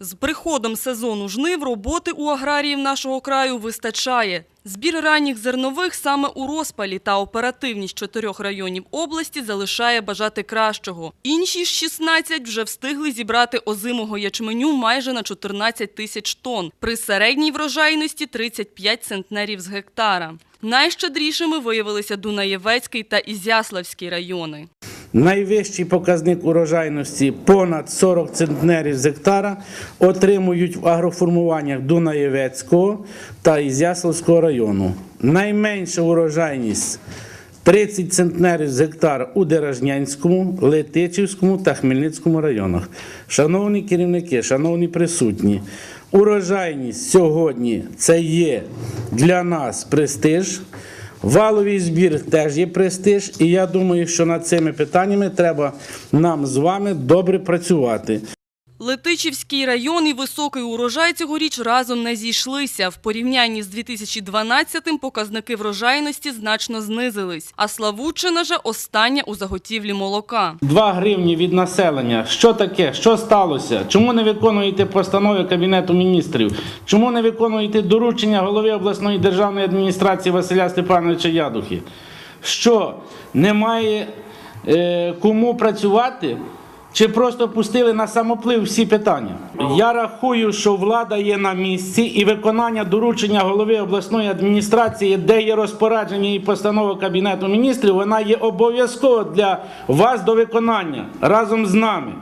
З приходом сезону жнив роботи у аграріїв нашого краю вистачає. Збір ранніх зернових саме у розпалі та оперативність чотирьох районів області залишає бажати кращого. Інші ж 16 вже встигли зібрати озимого ячменю майже на 14 тисяч тонн при середній врожайності 35 центнерів з гектара. Найщедрішими виявилися Дунаєвецький та Ізяславський райони. Найвищий показник урожайності понад 40 центнерів з гектара отримують в агроформуваннях Дунаєвецького та Ізяславського району. Найменша урожайність 30 центнерів з гектара у Деражнянському, Летичівському та Хмельницькому районах. Шановні керівники, шановні присутні, урожайність сьогодні це є для нас престиж. Валовий збір теж є престиж, і я думаю, що над цими питаннями треба нам з вами добре працювати. Летичівський район і високий урожай цьогоріч разом не зійшлися. В порівнянні з 2012-м показники врожайності значно знизились. А Славутчина же остання у заготівлі молока. 2 гривні від населення. Що таке? Що сталося? Чому не виконуєте постанови Кабінету міністрів? Чому не виконуєте доручення голови обласної державної адміністрації Василя Степановича Ядухи? Що немає е, кому працювати? Чи просто пустили на самоплив всі питання? Я рахую, що влада є на місці і виконання доручення голови обласної адміністрації, де є розпорядження і постанова Кабінету міністрів, вона є обов'язково для вас до виконання разом з нами.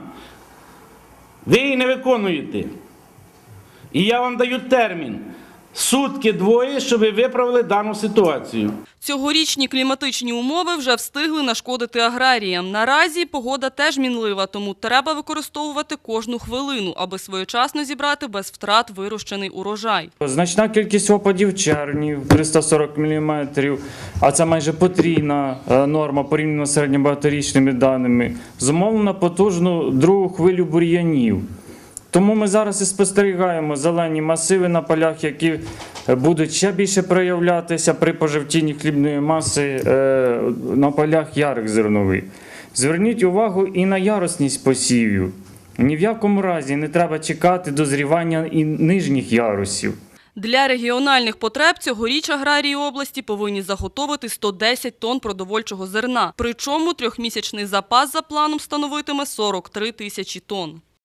Ви її не виконуєте. І я вам даю термін сутки двоє, щоб ви виправили дану ситуацію. Цьогорічні кліматичні умови вже встигли нашкодити аграріям. Наразі погода теж мінлива, тому треба використовувати кожну хвилину, аби своєчасно зібрати без втрат вирощений урожай. Значна кількість опадів червні 340 мм, а це майже потрійна е, норма порівняно з середньобагаторічними даними, зумовлена потужну другу хвилю бур'янів. Тому ми зараз і спостерігаємо зелені масиви на полях, які е, будуть ще більше проявлятися при пожевтінні хлібної маси е, на полях ярих зернових. Зверніть увагу і на ярусність посівів. Ні в якому разі не треба чекати дозрівання і нижніх ярусів. Для регіональних потреб цьогоріч аграрії області повинні заготовити 110 тонн продовольчого зерна. Причому трьохмісячний запас за планом становитиме 43 тисячі тонн.